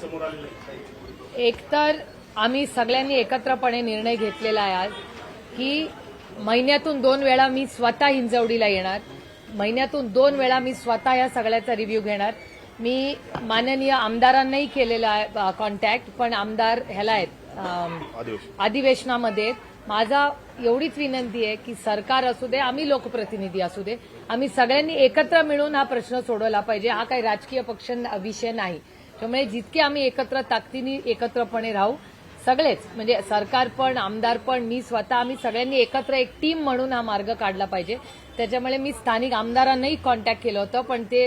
समोर आलेलं एकतर आम्ही सगळ्यांनी एकत्रपणे निर्णय घेतलेला आहे आज की महिन्यातून दोन वेळा मी स्वतः हिंजवडीला येणार महिन्यातून दोन वेळा मी स्वतः या सगळ्याचा रिव्ह्यू घेणार. मी माननीय आमदारांनाही केलेला आहे कॉन्टॅक्ट पण आमदार ह्याला आहेत अधिवेशनामध्ये. माझा एवढीच विनंती आहे की सरकार असू दे आम्ही लोकप्रतिनिधी असू दे आम्ही सगळ्यांनी एकत्र मिळून हा प्रश्न सोडवला पाहिजे. हा काही राजकीय पक्ष विषय नाही. त्यामुळे जितके आम्ही एकत्र ताकदीने एकत्रपणे राहू सगळेच म्हणजे सरकार पण आमदार पण मी स्वतः आम्ही सगळ्यांनी एकत्र एक टीम म्हणून हा मार्ग काढला पाहिजे. त्याच्यामुळे मी स्थानिक आमदारांनाही कॉन्टॅक्ट केलं होतं पण ते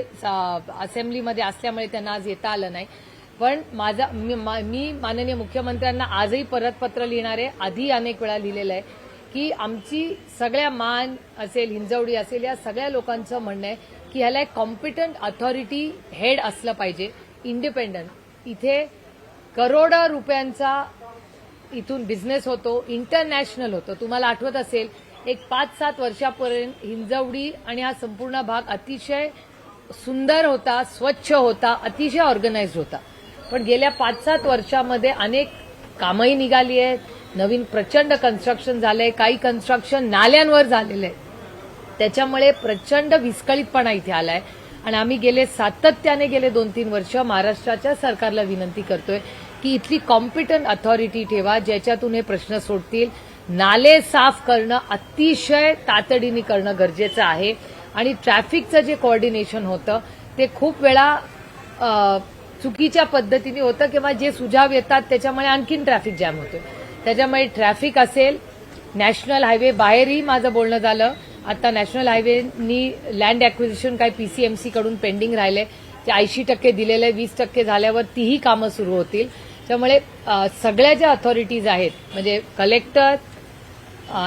असेंब्लीमध्ये असल्यामुळे त्यांना आज येता आलं नाही. पण माझा मी मा- मी माननीय मुख्यमंत्र्यांना आजही परत पत्र लिहिणार आहे आधी अनेक वेळा लिहिलेलं आहे की आमची सगळ्या मान असेल हिंजवडी असेल या सगळ्या लोकांचं म्हणणं आहे की ह्याला एक कॉम्पिटंट अथॉरिटी हेड असलं पाहिजे. इंडिपेंडंट. इथे करोडो रुपयांचा इथून बिझनेस होतो इंटरनॅशनल होतो. तुम्हाला आठवत असेल एक पाच सात वर्षापर्यंत हिंजवडी आणि हा संपूर्ण भाग अतिशय सुंदर होता स्वच्छ होता अतिशय ऑर्गनाइज्ड होता. पण गेल्या पाच सात वर्षामध्ये अनेक कामही निघाली आहेत. नवीन प्रचंड कन्स्ट्रक्शन झालंय काही कन्स्ट्रक्शन नाल्यांवर झालेलं आहे त्याच्यामुळे प्रचंड विस्कळीतपणा इथे आलाय. आणि आम्ही गेले सातत्याने गेले दोन तीन वर्ष महाराष्ट्राच्या सरकारला विनंती करतोय की इथली कॉम्पिटंट अथॉरिटी ठेवा ज्याच्यातून हे प्रश्न सोडतील. नाले साफ करणं अतिशय तातडीने करणं गरजेचं आहे. आणि ट्रॅफिकचं जे कोऑर्डिनेशन होतं ते खूप वेळा चुकीच्या पद्धतीने होतं किंवा जे सुझाव येतात त्याच्यामुळे आणखीन ट्रॅफिक जॅम होतं त्याच्यामुळे ट्रॅफिक असेल नॅशनल हायवे बाहेरही माझं बोलणं झालं. आता नॅशनल हायवेनी लँड अक्विजिशन काय पीसीएमसी कडून पेंडिंग राहिले. ते ऐंशी टक्के दिलेले वीस टक्के झाल्यावर तीही कामं सुरू होतील. त्यामुळे सगळ्या ज्या अथॉरिटीज आहेत म्हणजे collector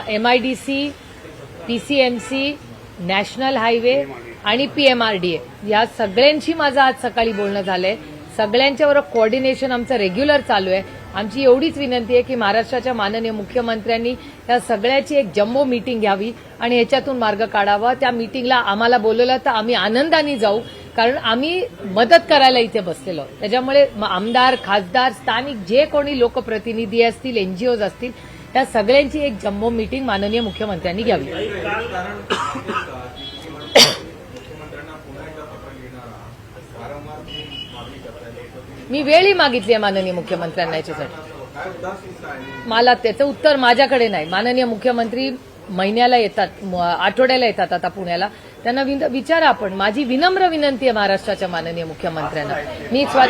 MIDC PCMC national highway आणि पीएमआरडीए या सगळ्यांशी माझं आज सकाळी बोलणं झालंय. सगळ्यांच्याबरोबर कोऑर्डिनेशन आमचं रेग्युलर चालू आहे. आमची एवढीच विनंती आहे की महाराष्ट्राच्या माननीय मुख्यमंत्र्यांनी या सगळ्याची एक जम्बो मीटिंग घ्यावी आणि याच्यातून मार्ग काढावा. त्या मीटिंगला आम्हाला बोलवलं तर आम्ही आनंदाने जाऊ कारण आम्ही मदत करायला इथे बसलेलो. त्याच्यामुळे म- आमदार खासदार स्थानिक जे कोणी लोकप्रतिनिधी असतील एनजीओज असतील त्या सगळ्यांची एक जम्बो मीटिंग माननीय मुख्यमंत्र्यांनी घ्यावी काल मुख्यमंत्र्यांना पुन्हा एकदा पत्र लिहिणार आहात वारंवार तुम्ही मागणी करताय मी वेळही मागितली आहे माननीय मुख्यमंत्र्यांना याच्यासाठी. मला त्याचं उत्तर माझ्याकडे नाही. माननीय मुख्यमंत्री महिन्याला येतात आठवड्याला येतात आता पुण्याला. त्यांना विन- विचारा आपण. माझी विनम्र विनंती आहे महाराष्ट्राच्या माननीय मुख्यमंत्र्यांना. मी स्व-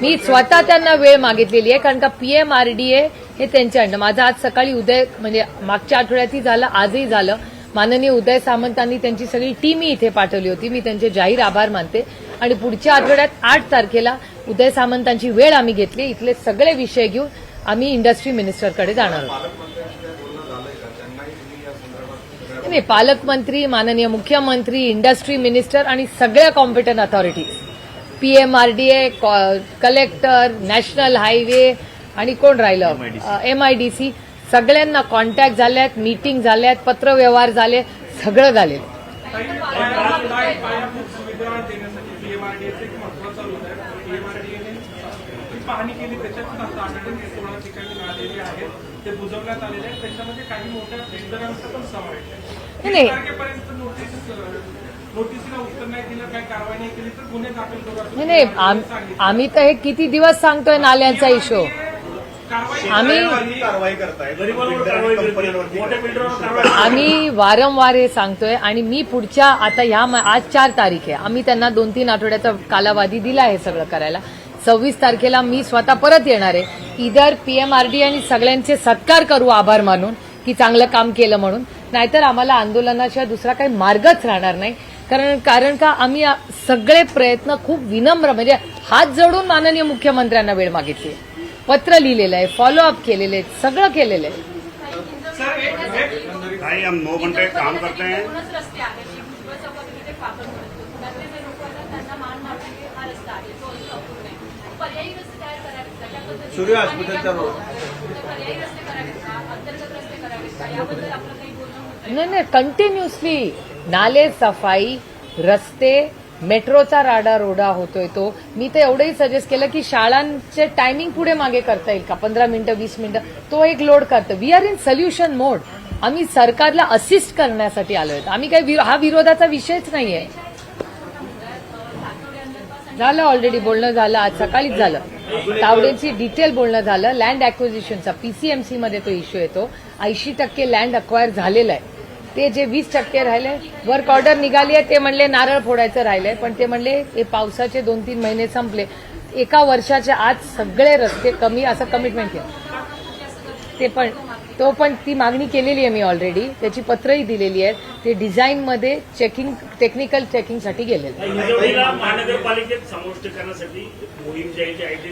मी स्वतः त्यांना वेळ मागितलेली आहे कारण का पीएमआरडीए हे त्यांच्याकडनं माझं आज सकाळी उदय म्हणजे मागच्या आठवड्यातही झालं आजही झालं. माननीय उदय सामंतांनी त्यांची सगळी टीमही इथे पाठवली होती. मी त्यांचे जाहीर आभार मानते. आणि पुढच्या आठवड्यात आठ तारखेला उदय सामंतांची वेळ आम्ही घेतली. इथले सगळे विषय घेऊन आम्ही इंडस्ट्री मिनिस्टरकडे जाणार आहोत. नाही पालकमंत्री माननीय मुख्यमंत्री इंडस्ट्री मिनिस्टर आणि सगळ्या competent authorities PMRDA collector national highway आणि कोण राहिलं? एमआयडीसी सगळ्यांना कॉन्टॅक्ट झाल्यात मीटिंग झाल्यात पत्रव्यवहार झाले सगळं झाले पायाभूत सुविधा देण्यासाठी पीएमआरडीएचं एक महत्त्वाचा रोल आहे पीएमआरडीएने ती पाहणी केली त्याच्यातून आता आढळून सोळा ठिकाणी मिळालेली आहेत ते बुजवण्यात आलेले आहेत. त्याच्यामध्ये काही मोठ्या बिल्डरांचा पण समावेश आहे. तारखेपर्यंत नोटीस नोटीसीला उत्तर नाही दिलं काही कारवाई नाही केली तर गुन्हे दाखल करू असं नाही नाही आम- आम्ही तर हे किती दिवस सांगतोय नाल्यांचा इशू आम्ही कारवाई करताय. गरीबांवर कारवाई करते. कंपन्यांवरती मोठ्या बिल्डरवर कारवाई आम्ही वारंवार हे सांगतोय आणि मी पुढच्या आता ह्या आज चार तारीख आहे. आम्ही त्यांना दोन तीन आठवड्याचा कालावधी दिला आहे सगळं करायला. सव्वीस तारखेला मी स्वतः परत येणार आहे. इधर पीएमआरडी आणि सगळ्यांचे सत्कार करू आभार मानून की चांगलं काम केलं म्हणून. नाहीतर आम्हाला आंदोलनाशिवाय दुसरा काही मार्गच राहणार नाही. कारण कारण का आम्ही सगळे प्रयत्न खूप विनम्र म्हणजे हात जोडून माननीय मुख्यमंत्र्यांना वेळ मागितली. आहे. पत्र लिहिलेलं आहे फॉलोअप केलेले आहे सगळं केलेलं आहे. सर एक एक भाई हम नौ घंटे काम करते हैं। आहेत. आहेत त्यांना मान मारण्याचे हा रस्ता आहे. सूर्य हॉस्पिटलच्या रोड. तर पर्यायी रस्ते करावेत का? अंतर्गत रस्ते करावेत का? याबद्दल आपलं काही बोलणं होतं नाही नाही कंटिन्युअसली नाले सफाई रस्ते मेट्रोचा राडा रोडा होतोय तो. मी तर एवढंही सजेस्ट केलं की शाळांचे टायमिंग पुढे मागे करता येईल का? पंधरा मिनिटं वीस मिनिटं तो एक लोड करतो. We are in solution mode आम्ही सरकारला असिस्ट करण्यासाठी आलोय. आम्ही काही हा विरोधाचा विषयच नाहीये. झालं ऑलरेडी बोलणं झालं आज सकाळीच झालं. तावडेची डिटेल बोलणं झालं. लँड अॅक्विजिशनचा पीसीएमसी मध्ये तो इश्यू येतो. ऐंशी टक्के लँड अक्वायर झालेलं आहे. ते जे वीस टक्के राहिले वर्क ऑर्डर निघाली आहे ते म्हणले नारळ फोडायचं राहिलंय पण ते म्हणले हे पावसाचे दोन तीन महिने संपले. एका वर्षाच्या आत सगळे रस्ते कमी असं कमिटमेंट केलं ते पण तो पण ती मागणी केलेली आहे मी ऑलरेडी त्याची पत्रही दिलेली आहेत. ते डिझाईनमध्ये चेकिंग टेक्निकल चेकिंगसाठी गेलेलं.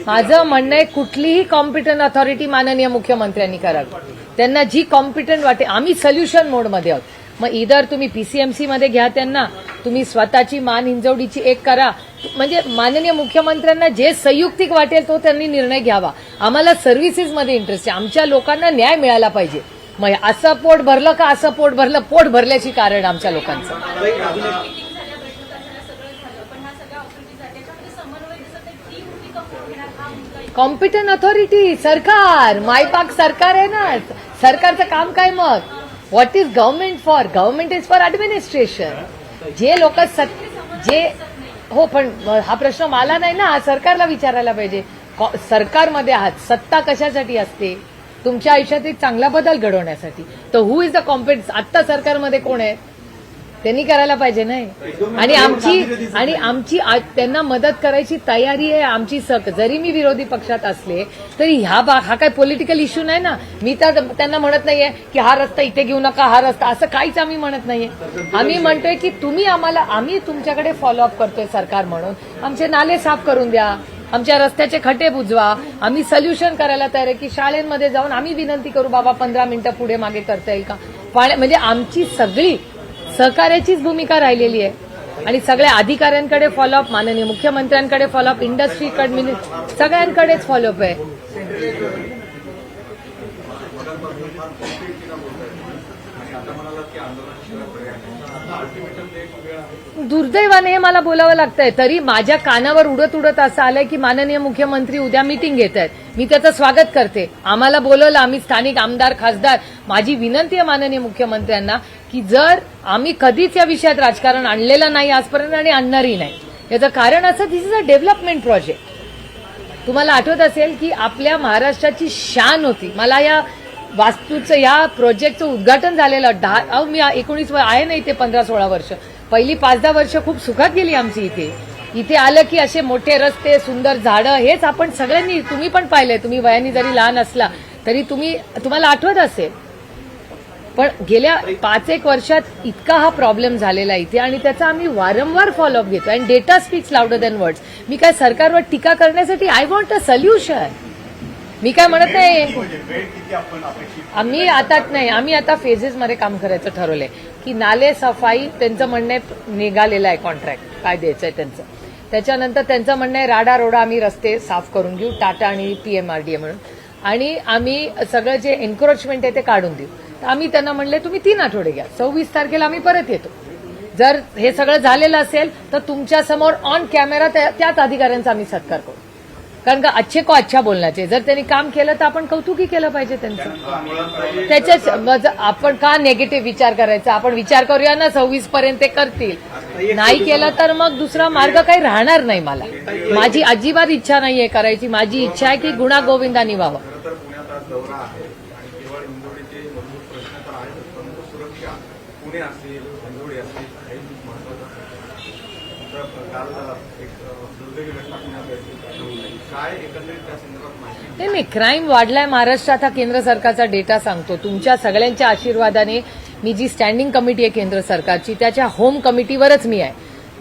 माझं म्हणणं आहे कुठलीही कॉम्पिटंट अथॉरिटी माननीय मुख्यमंत्र्यांनी करावी. त्यांना जी कॉम्पिटंट वाटे आम्ही सोल्युशन मोडमध्ये आहोत. मग इधर तुम्ही पीसीएमसी मध्ये घ्या त्यांना तुम्ही स्वतःची मान हिंजवडीची एक करा म्हणजे माननीय मुख्यमंत्र्यांना जे संयुक्तिक वाटेल तो त्यांनी निर्णय घ्यावा. आम्हाला सर्व्हिसेसमध्ये इंटरेस्ट आहे. आमच्या लोकांना न्याय मिळाला पाहिजे. मग असं पोट भरलं का असं पोट भरलं? पोट भरल्याची कारण आमच्या लोकांचं. कॉम्पिटंट अथॉरिटी सरकार मायपाक सरकार आहे ना. सरकारचं काम काय मग? What is government for government is for administration जे लोक जे हो पण हा प्रश्न मला नाही ना सरकारला विचारायला पाहिजे. सरकारमध्ये आहात सत्ता कशासाठी असते? तुमच्या आयुष्यात एक चांगला बदल घडवण्यासाठी. तर हु इज द कॉम्पिट आत्ता सरकारमध्ये कोण आहे? त्यांनी करायला पाहिजे नाही आणि आमची आणि आमची त्यांना मदत करायची तयारी आहे आमची सक जरी मी विरोधी पक्षात असले तरी ह्या बा हा काय पॉलिटिकल इश्यू नाही ना. मी तर त्यांना म्हणत नाहीये की हा रस्ता इथे घेऊ नका हा रस्ता. असं काहीच आम्ही म्हणत नाहीये. आम्ही म्हणतोय की तुम्ही आम्हाला आम्ही तुमच्याकडे फॉलोअप करतोय सरकार म्हणून. आमचे नाले साफ करून द्या. आमच्या रस्त्याचे खड्डे बुजवा. आम्ही सोल्युशन करायला तयार आहे की शाळेमध्ये जाऊन आम्ही विनंती करू बाबा पंधरा मिनिटं पुढे मागे करता येईल का? म्हणजे आमची सगळी सहकार्याचीच भूमिका राहिलेली आहे. आणि सगळ्या अधिकाऱ्यांकडे फॉलोअप माननीय मुख्यमंत्र्यांकडे फॉलोअप इंडस्ट्रीकडे सगळ्यांकडेच फॉलोअप आहे. दुर्दैवाने हे मला बोलावं लागतंय. तरी माझ्या कानावर उडत उडत असं आलंय की माननीय मुख्यमंत्री उद्या मीटिंग घेत आहेत. मी त्याचं स्वागत करते. आम्हाला बोलवलं आम्ही स्थानिक आमदार खासदार. माझी विनंती आहे माननीय मुख्यमंत्र्यांना की जर आम्ही कधीच या विषयात राजकारण आणलेलं नाही आजपर्यंत आणि आणणारही नाही. याचं कारण असं this is a development project तुम्हाला आठवत असेल की आपल्या महाराष्ट्राची शान होती. मला या वास्तूचं या प्रोजेक्टचं उद्घाटन झालेलं दहा अहो मी एकोणीस आहे ना इथे पंधरा सोळा वर्ष. पहिली पाच दहा वर्ष खूप सुखात गेली आमची इथे. इथे आलं की असे मोठे रस्ते सुंदर झाडं हेच आपण सगळ्यांनी तुम्ही पण पाहिलंय. तुम्ही वयाने जरी लहान असला तरी तुम्ही तुम्हाला आठवत असेल. पण गेल्या पाच एक वर्षात इतका हा प्रॉब्लेम झालेला आहे इथे आणि त्याचा आम्ही वारंवार फॉलोअप घेतो. आणि data speaks louder than words मी काय सरकारवर टीका करण्यासाठी आय वॉन्ट अ सोल्युशन मी काय म्हणत नाही. आम्ही आता नाही आम्ही आता फेजेसमध्ये काम करायचं ठरवलंय. की नाले सफाई त्यांचं म्हणणं आहे निघालेलं आहे कॉन्ट्रॅक्ट काय द्यायचं आहे त्यांचं. त्याच्यानंतर त्यांचं म्हणणं आहे राडा रोडा आम्ही रस्ते साफ करून घेऊ. टाटा आणि पीएमआरडीए म्हणून. आणि आम्ही सगळं जे एन्क्रोचमेंट आहे ते काढून देऊ. आम्ही त्यांना म्हणले तुम्ही तीन आठवडे घ्या. सव्वीस तारखेला आम्ही परत येतो. जर हे सगळं झालेलं असेल तर तुमच्यासमोर ऑन कॅमेरा त्याच अधिकाऱ्यांचा आम्ही सत्कार करू. कारण का अच्छे को अच्छा बोलण्याचे. जर त्यांनी काम केलं तर आपण कौतुकी केलं पाहिजे त्यांचं. त्याच्याच मग आपण का नेगेटिव्ह विचार करायचा? आपण विचार करूया ना सव्वीस पर्यंत ते करतील. नाही केलं तर मग दुसरा मार्ग काही राहणार नाही मला. माझी अजिबात इच्छा नाहीये करायची. माझी इच्छा आहे की गुणा गोविंदानी व्हावं खरं तर पुण्यात आज दौरा आहे आणि केवळ हिंजवडीचे मूलभूत प्रश्न तर आहेतच परंतु सुरक्षा पुणे असतील हिंजवडी असतील हे खूप महत्वाचं आहे तर काल एक दुर्दैवी घटना पुण्यात घडली काय एकंदरीत त्या संदर्भात माहिती नाही नाही क्राईम वाढलाय महाराष्ट्रात हा केंद्र सरकारचा डेटा सांगतो. तुमच्या सगळ्यांच्या आशीर्वादाने मी जी स्टँडिंग कमिटी आहे केंद्र सरकारची त्याच्या होम कमिटीवरच मी आहे.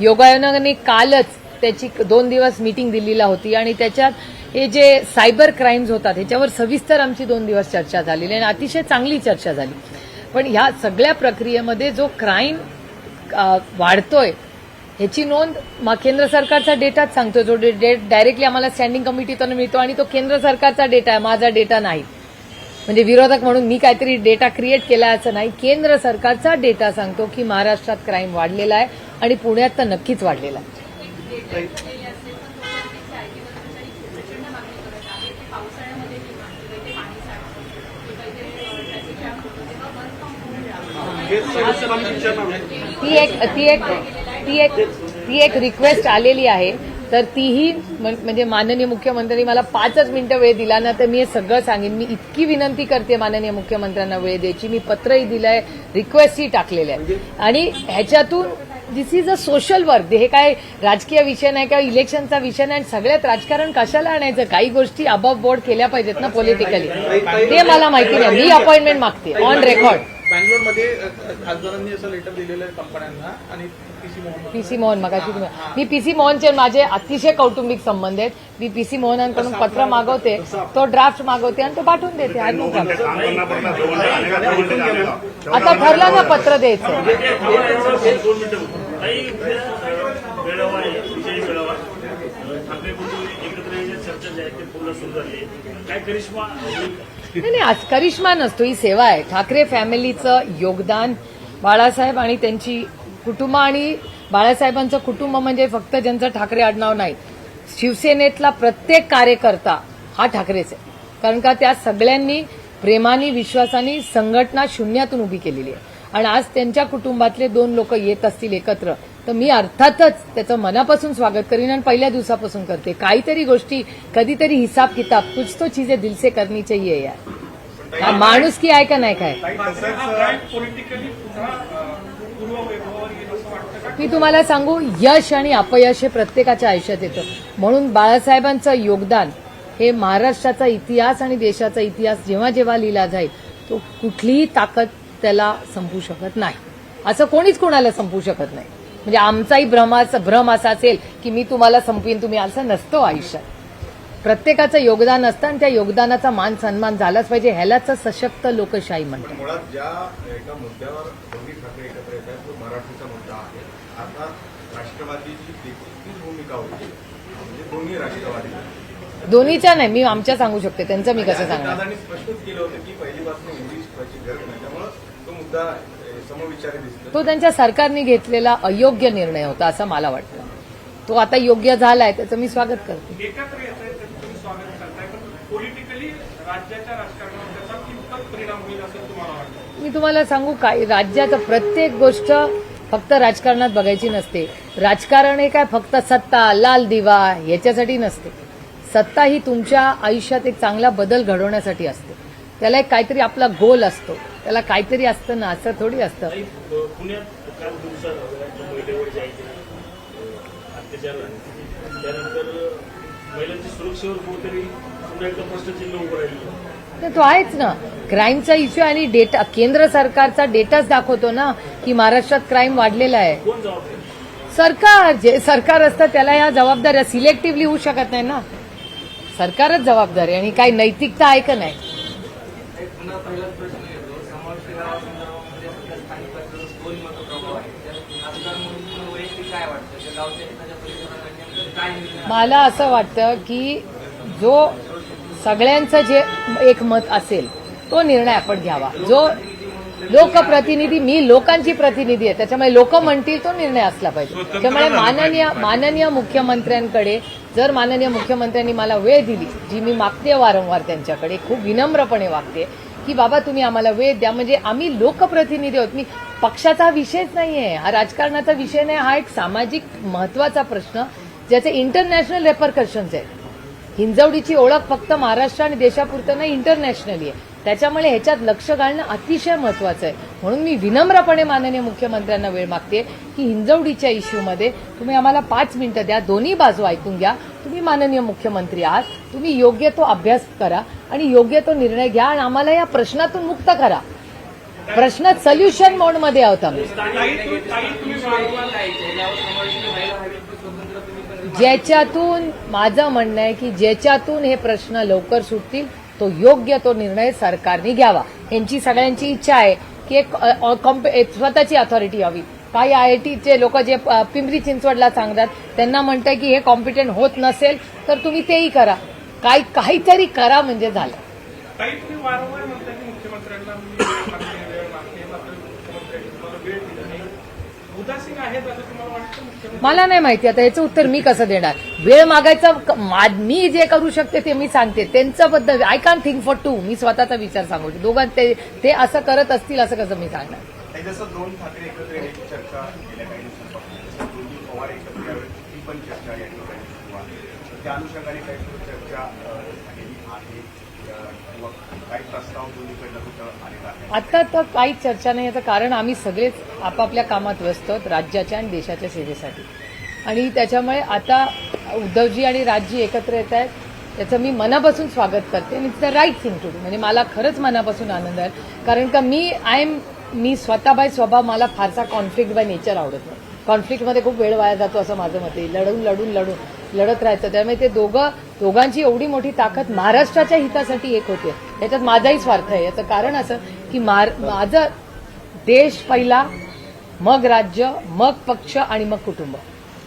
योगायोगाने कालच त्याची दोन दिवस मीटिंग दिल्लीला होती आणि त्याच्यात हे जे सायबर क्राईम्स होतात ह्याच्यावर सविस्तर आमची दोन दिवस चर्चा झालेली आणि अतिशय चांगली चर्चा झाली. पण ह्या सगळ्या प्रक्रियेमध्ये जो क्राईम वाढतोय ह्याची नोंद केंद्र सरकारचा डेटाच सांगतो. जो डायरेक्टली आम्हाला स्टँडिंग कमिटीतून मिळतो आणि तो केंद्र सरकारचा डेटा आहे माझा डेटा नाही. म्हणजे विरोधक म्हणून मी काहीतरी डेटा क्रिएट केला असं नाही. केंद्र सरकारचा डेटा सांगतो की महाराष्ट्रात क्राईम वाढलेला आहे आणि पुण्यात तर नक्कीच वाढलेला आहे. ती एक ती एक ती एक ती एक रिक्वेस्ट आलेली आहे. तर तीही म्हणजे माननीय मुख्यमंत्र्यांनी मला पाचच मिनिटं वेळ दिला ना तर मी हे सगळं सांगेन. मी इतकी विनंती करते माननीय मुख्यमंत्र्यांना वेळ द्यायची. मी पत्रही दिलंय रिक्वेस्टही टाकलेलं आहे आणि ह्याच्यातून this is a social work हे काय राजकीय विषय नाही किंवा इलेक्शनचा विषय नाही. आणि सगळ्यात राजकारण कशाला आणायचं? काही गोष्टी अबाव बोर्ड केल्या पाहिजेत ना पॉलिटिकली ते मला माहिती नाही. मी अपॉइंटमेंट मागते. ऑन रेकॉर्ड बँगलोरमध्ये खासदारांनी असं लेटर दिलेलं आहे कंपन्यांना आणि पीसी मोहन पीसी मोहन मगाशी तुम्ही मी पीसी मोहनचे माझे अतिशय कौटुंबिक संबंध आहेत. मी पीसी मोहनांकडून पत्र मागवते तो ड्राफ्ट मागवते आणि तो पाठवून देते. आता ठरलं ना पत्र द्यायचं. ठाकरे कुटुंब एकत्र चर्चा जी आहे ती पूर्ण सुरू झाली. आहे काय करिश्मा नाही नाही आज करिश्मा नसतो ही सेवा आहे. ठाकरे फॅमिलीचं योगदान बाळासाहेब आणि त्यांची कुटुंब आणि बाळासाहेबांचं कुटुंब म्हणजे फक्त ज्यांचं ठाकरे आडनाव नाही. शिवसेनेतला प्रत्येक कार्यकर्ता हा ठाकरेच आहे. कारण का त्या सगळ्यांनी प्रेमाने विश्वासानी संघटना शून्यातून उभी केलेली आहे. आणि आज त्यांच्या कुटुंबातले दोन लोक येत असतील एकत्र तर मी अर्थातच त्याचं मनापासून स्वागत करीन आणि पहिल्या दिवसापासून करते. काहीतरी गोष्टी कधीतरी हिसाब किताब कुछ तो चीजें दिल से करनी चाहिए यार. हा माणूस की आहे का नाही काय? मी तुम्हाला सांगू यश आणि अपयश हे प्रत्येकाच्या आयुष्यात येतं. म्हणून बाळासाहेबांचं योगदान हे महाराष्ट्राचा इतिहास आणि देशाचा इतिहास जेव्हा जेव्हा लिहिला जाईल तो कुठलीही ताकद त्याला संपू शकत नाही. असं कोणीच कोणाला संपू शकत नाही. म्हणजे आमचाही भ्रमाचा भ्रम असा असेल की मी तुम्हाला संपवीन तुम्ही असं नसतो आयुष्यात. प्रत्येकाचं योगदान असतं आणि त्या योगदानाचा मान सन्मान झालाच पाहिजे. ह्यालाच सशक्त लोकशाही म्हणतात. मुळात ज्या एका मुद्द्यावर दोन्ही ठाकरे एकत्र येत आहेत तो मराठीचा मुद्दा आहे. आता राष्ट्रवादीची देखील भूमिका होती. म्हणजे दोन्ही राष्ट्रवादी. दोन्हीच्या नाही मी आमच्या सांगू शकते. त्यांचं मी कसं सांगणार? दादांनी स्पष्टच केलं होतं की पहिलीपासून इंग्लिश गरज नाही. त्यामुळं तो मुद्दा तो त्यांच्या सरकारने घेतलेला अयोग्य निर्णय होता असं मला वाटतं. तो आता योग्य झालाय त्याचं मी स्वागत करते. एकत्र येत आहे त्याचं तुम्ही स्वागत करताय पण पॉलिटिकली राज्याच्या राजकारणावर त्याचा कितपत परिणाम होईल असं तुम्हाला वाटतं? मी तुम्हाला सांगू काय राज्यात प्रत्येक गोष्ट फक्त राजकारणात बघायची नसते. राजकारण हे काय फक्त सत्ता लाल दिवा याच्यासाठी नसते. सत्ता ही तुमच्या आयुष्यात एक चांगला बदल घडवण्यासाठी असते. त्याला एक काहीतरी आपला गोल असतो. त्याला काहीतरी असतं ना असं थोडी असतं. पुण्यात काल दिवसात महिलेवर जे आहे ते, अ, अत्याचार झाले. त्यानंतर अ, महिलांच्या सुरक्षेवर कुठेतरी पुन्हा एकदा प्रश्नचिन्ह उभं राहिलं. तर तो आहेच ना. क्राईमचा इश्यू आणि डेटा केंद्र सरकारचा डेटाच दाखवतो ना की महाराष्ट्रात क्राईम वाढलेला आहे. कोण जबाबदार? सरकार जे सरकार असतं त्याला या जबाबदाऱ्या सिलेक्टिव्हली होऊ शकत नाही ना. सरकारच जबाबदार आहे आणि काही नैतिकता आहे का नाही? पुन्हा पहिलाच प्रश्न येतो. समावेशी गावासंदर्भामध्ये सध्या स्थानिक पातळीवर दोन मतं प्रभाव आहे खासदार म्हणून तुम्हाला वैयक्तिक काय वाटतं? त्या गावच्या नेमकं काय निर्णय मला असं वाटतं की जो सगळ्यांचं जे एक मत असेल तो निर्णय आपण घ्यावा. जो लोकप्रतिनिधी मी लोकांची प्रतिनिधी आहे. त्याच्यामुळे लोक म्हणतील तो निर्णय असला पाहिजे. त्यामुळे माननीय माननीय मुख्यमंत्र्यांकडे जर माननीय मुख्यमंत्र्यांनी मला वेळ दिली जी मी मागते वारंवार त्यांच्याकडे खूप विनम्रपणे वागते की बाबा तुम्ही आम्हाला वेळ द्या. म्हणजे आम्ही लोकप्रतिनिधी आहोत. मी पक्षाचा विषयच नाहीये. हा राजकारणाचा विषय नाही. हा एक सामाजिक महत्त्वाचा प्रश्न ज्याचे इंटरनॅशनल रेपरकशन्स आहेत. हिंजवडीची ओळख फक्त महाराष्ट्र आणि देशापुरतं नाही इंटरनॅशनली आहे. त्याच्यामुळे ह्याच्यात लक्ष घालणं अतिशय महत्वाचं आहे. म्हणून मी विनम्रपणे माननीय मुख्यमंत्र्यांना वेळ मागते की हिंजवडीच्या इश्यूमध्ये तुम्ही आम्हाला पाच मिनिटं द्या दोन्ही बाजू ऐकून घ्या. तुम्ही माननीय मुख्यमंत्री आहात तुम्ही योग्य तो अभ्यास करा आणि योग्य तो निर्णय घ्या आणि आम्हाला या प्रश्नातून मुक्त करा. प्रश्न सोल्युशन मोडमध्ये आहोत आम्ही. ज्याच्यातून माझं म्हणणं आहे की ज्याच्यातून हे प्रश्न लवकर सुटतील तो योग्य तो निर्णय सरकारने घ्यावा. यांची सगळ्यांची इच्छा आहे की एक स्वतःची अथॉरिटी हवी काही आय आय टीचे लोक जे पिंपरी चिंचवडला सांगतात त्यांना म्हणतं की हे कॉम्पिटंट होत नसेल तर तुम्ही तेही करा. काही काहीतरी करा म्हणजे झालं ताई तुम्ही वारंवार म्हणता की मुख्यमंत्र्यांना मी वेळ मागते वेळ मागते मात्र मुख्यमंत्र्यांनी तुम्हाला वेळ दिला नाही उदासीन आहेत असं तुम्हाला वाटतं मुख्यमंत्री मला नाही माहिती. आता याचं उत्तर मी कसं देणार? वेळ मागायचा मा- जे करू शकते ते मी सांगते. त्यांचं बद्दल I can think for two मी स्वतःचा विचार सांगू. दोघां ते ते असं करत असतील असं कसं मी सांगणार? आणि जसं दोन ठाकरे एकत्र येण्याची चर्चा गेल्या काही दिवसांपासून जसं दोन्ही पवार एकत्र यावे ती पण चर्चा या ठिकाणी सुरू आहे. तर त्या अनुषंगाने काही सुरू चर्चा अ, झालेली आहे अ, किंवा काही प्रस्ताव दोन्हीकडनं कुठं आलेला आहे आता तर काहीच चर्चा नाही याचं कारण आम्ही सगळेच आपापल्या कामात व्यस्त आहोत राज्याच्या आणि देशाच्या सेवेसाठी. आणि त्याच्यामुळे आता उद्धवजी आणि राज्य एकत्र येत आहेत त्याचं मी मनापासून स्वागत करते आणि it's the right thing to do म्हणजे मला खरंच मनापासून आनंद आहे कारण का मी आय एम मी स्वतः बाय स्वभाव मला फारसा कॉन्फ्लिक्ट बाय नेचर आवडत नाही. कॉन्फ्लिक्टमध्ये खूप वेळ वाया जातो असं माझं मत आहे. लढून लढून लढून. लढत राहायचं. त्यामुळे ते दोघं दोघांची एवढी मोठी ताकद महाराष्ट्राच्या हितासाठी एक होते. त्याच्यात माझाही स्वार्थ आहे. याचं कारण असं की मार- माझं देश पहिला मग राज्य मग पक्ष आणि मग कुटुंब.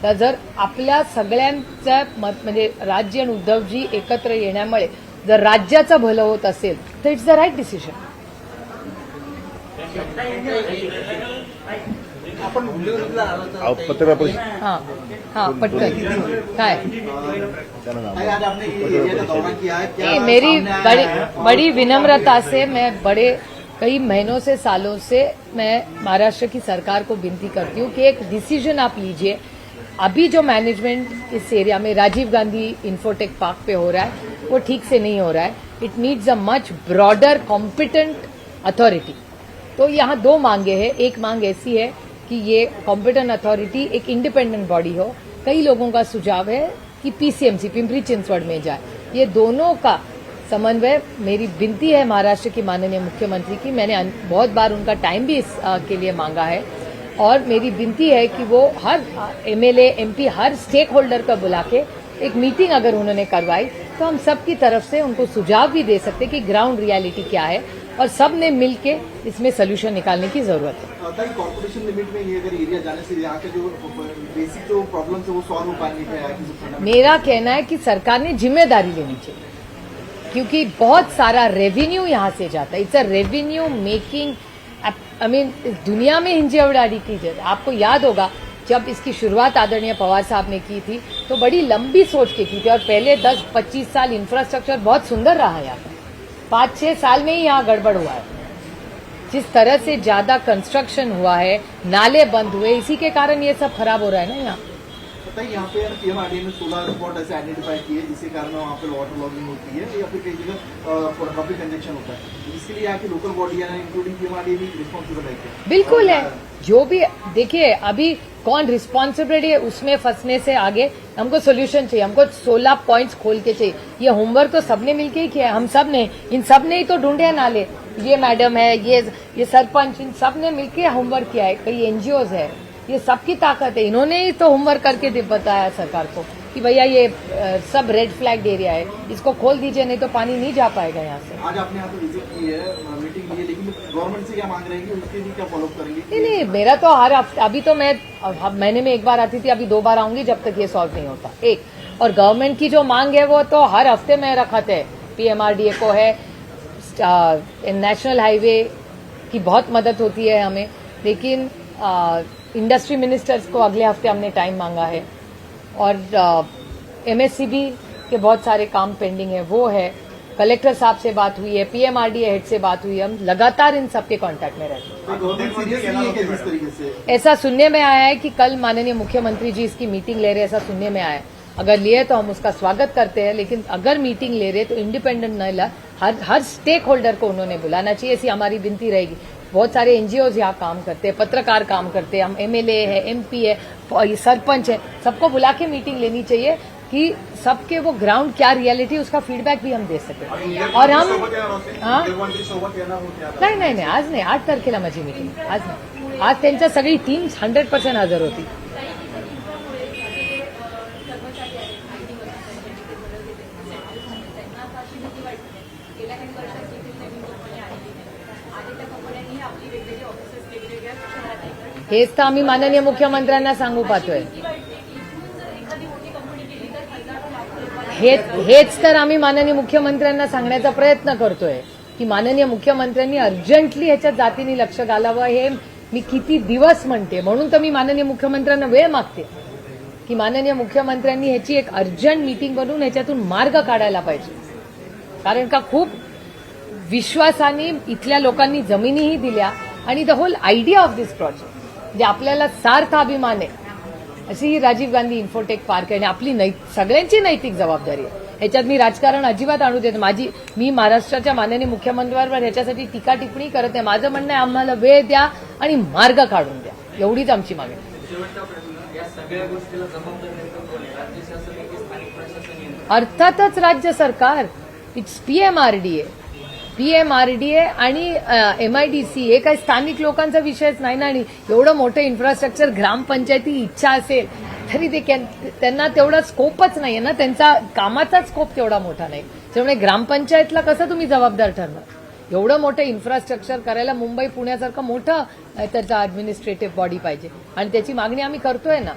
तर जर आपल्या सगळ्यांचं मत म्हणजे राज्य आणि उद्धवजी एकत्र येण्यामुळे जर राज्याचं भलं होत असेल तर इट्स द राईट डिसिजन पत्रकार परिषद. हाँ हाँ पटकन. है क्या नहीं, मेरी बड़ी बड़ी विनम्रता से मैं बड़े कई महीनों से सालों से मैं महाराष्ट्र की सरकार को विनती करती हूँ कि एक डिसीज़न आप लीजिए। अभी जो मैनेजमेंट इस एरिया में राजीव गांधी इन्फोटेक पार्क पे हो रहा है वो ठीक से नहीं हो रहा है। It needs a much broader competent authority तो यहाँ दो मांगे हैं। एक मांग ऐसी है कि ये कॉम्पिटेंट अथॉरिटी एक इंडिपेंडेंट बॉडी हो। कई लोगों का सुझाव है कि पीसीएमसी पिंपरी चिंचवड़ में जाए। ये दोनों का समन्वय मेरी विनती है महाराष्ट्र की माननीय मुख्यमंत्री की। मैंने बहुत बार उनका टाइम भी इस अ, के लिए मांगा है। और मेरी विनती है कि वो हर एमएलए एमपी हर स्टेक होल्डर का बुला के एक मीटिंग अगर उन्होंने करवाई तो हम सबकी तरफ़ से उनको सुझाव भी दे सकते कि ग्राउंड रियलिटी क्या है। और सबने मिल के इसमें सोल्यूशन निकालने की ज़रूरत है। कॉर्पोरेशन लिमिट में ये अगर एरिया जाने से यहाँ के जो बेसिक जो प्रॉब्लम है वो सॉल्व हो मेरा कहना है कि सरकार ने ज़िम्मेदारी लेनी चाहिए क्योंकि बहुत सारा रेवेन्यू यहाँ से जाता है। It's a revenue making I mean दुनिया में हिंजेवड़ाड़ी की ज़रूरत आपको याद होगा जब इसकी शुरुआत आदरणीय पवार साहब ने की थी तो बड़ी लंबी सोच के की थी और पहले 10-25 साल इंफ्रास्ट्रक्चर बहुत सुंदर रहा यहाँ पर। पाँच छः साल में ही यहाँ गड़बड़ हुआ है। जिस तरह से ज्यादा कंस्ट्रक्शन हुआ है नाले बंद हुए इसी के कारण ये सब खराब हो रहा है ना यहाँ। बताइए यहाँ पे पीएमआरडीए ने सोलह स्पॉट ऐसे आइडेंटिफाई किए जिसके कारण वहाँ पे वाटर लॉगिंग होती है या फिर कई जगह ट्रॉफिक कंजेक्शन होता है। इसके लिए यहाँ की लोकल बॉडी है इंक्लूडिंग पीएमआरडीए भी रिस्पॉन्सिबल है बिल्कुल है। जो भी देखिए अभी कौन रिस्पॉन्सिबिलिटी है उसमें फंसने से आगे हमको सोल्यूशन चाहिए। हमको 16 पॉइंट्स खोल के चाहिए। ये होमवर्क तो सबने मिलके ही किया है। हम सबने इन सबने ही तो ढूंढे नाले। ये मैडम है ये ये सरपंच इन सबने मिलके होमवर्क किया है। कई एनजीओ है। ये सबकी ताकत है। इन्होंने ही तो होमवर्क करके बताया सरकार को कि भैया ये सब रेड फ्लैग एरिया है। इसको खोल दीजिए नहीं तो पानी नहीं जा पाएगा यहाँ से। आज आपने यहाँ पे विज़िट की है मीटिंग की है लेकिन गवर्नमेंट से क्या मांग रहे हैं उसके लिए क्या फॉलो करेंगे? नहीं नहीं मेरा तो हर हफ़्ते अभी तो मैं महीने में एक बार आती थी अभी दो बार आऊँगी जब तक ये सॉल्व नहीं होता। एक और गवर्नमेंट की जो मांग है वो तो हर हफ़्ते में रखत है। पीएमआरडीए को है नेशनल हाईवे की बहुत मदद होती है हमें। लेकिन इंडस्ट्री मिनिस्टर्स को अगले हफ़्ते हमने टाइम मांगा है। और एमएससीबी के बहुत सारे काम पेंडिंग है वो है। कलेक्टर साहब से बात हुई है पीएमआरडीए हेड से बात हुई है हम लगातार इन सबके कांटेक्ट में रहते हैं। ऐसा सुनने में आया है कि कल माननीय मुख्यमंत्री जी इसकी मीटिंग ले रहे हैं, ऐसा सुनने में आया है। अगर लिए तो हम उसका स्वागत करते हैं लेकिन अगर मीटिंग ले रहे तो इंडिपेंडेंट न हर हर स्टेक होल्डर को उन्होंने बुलाना चाहिए ऐसी हमारी विनती रहेगी। बहुत सारे एनजीओ यहाँ काम करते हैं पत्रकार काम करते हैं हम एमएलए है एमपी है ये सरपंच है सबको बुला के मीटिंग लेनी चाहिए कि सबके वो ग्राउंड क्या रियलिटी उसका फीडबैक भी हम दे सके। और हम हाँ। नहीं नहीं नहीं आज नाही आठ तारखेला माझी मीटिंग आज नहीं। आज त्यांच्या सगळी टीम हंड्रेड पर्सेंट हजर होती। हेच तर आम्ही माननीय मुख्यमंत्र्यांना सांगू पाहतोय. हेच तर आम्ही माननीय मुख्यमंत्र्यांना सांगण्याचा प्रयत्न करतोय की माननीय मुख्यमंत्र्यांनी अर्जंटली ह्याच्यात जातीने लक्ष घालावं हे मी किती दिवस म्हणते. म्हणून तर मी माननीय मुख्यमंत्र्यांना वेळ मागते की माननीय मुख्यमंत्र्यांनी ह्याची एक अर्जंट मीटिंग बनवून ह्याच्यातून मार्ग काढायला पाहिजे. कारण का खूप विश्वासाने इथल्या लोकांनी जमिनीही दिल्या आणि the whole idea of this project जे आपल्याला सार्थ अभिमान आहे. अशी ही राजीव गांधी इन्फोटेक पार्क आहे आणि आपली नै सगळ्यांची नैतिक जबाबदारी आहे. ह्याच्यात मी राजकारण अजिबात आणू देत माझी मी महाराष्ट्राच्या माननीय मुख्यमंत्र्यांवर ह्याच्यासाठी टीका टिप्पणी करत आहे माझं म्हणणं आहे आम्हाला वेळ द्या आणि मार्ग काढून द्या. एवढीच आमची मागणी. राज्य अर्थातच राज्य सरकार इट्स पीएमआरडीए पीएमआरडीए आणि एमआयडीसी हे काही स्थानिक लोकांचा विषयच नाही ना आणि एवढं मोठं इन्फ्रास्ट्रक्चर ग्रामपंचायती इच्छा असेल तरी ते त्यांना तेवढा स्कोपच नाहीये ना. त्यांचा कामाचा स्कोप तेवढा मोठा नाही. त्यामुळे ग्रामपंचायतला कसं तुम्ही जबाबदार ठरणार? एवढं मोठं इन्फ्रास्ट्रक्चर करायला मुंबई पुण्यासारखं मोठं त्याचा ऍडमिनिस्ट्रेटिव्ह बॉडी पाहिजे. आणि त्याची मागणी आम्ही करतोय ना.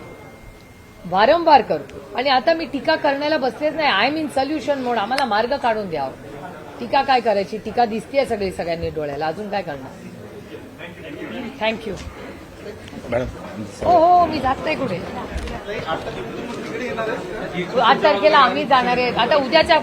वारंवार करतो. आणि आता मी टीका करण्याला बसलेच नाही. आय मीन सोल्युशन मोड आम्हाला मार्ग काढून द्यावं. टीका काय करायची? टीका दिसतीये सगळी सगळ्यांनी डोळ्याला. अजून काय करणार? थँक्यू हो हो मी जात नाही कुठे आठ तारखेला आम्ही जाणार आहे. आता उद्याच्या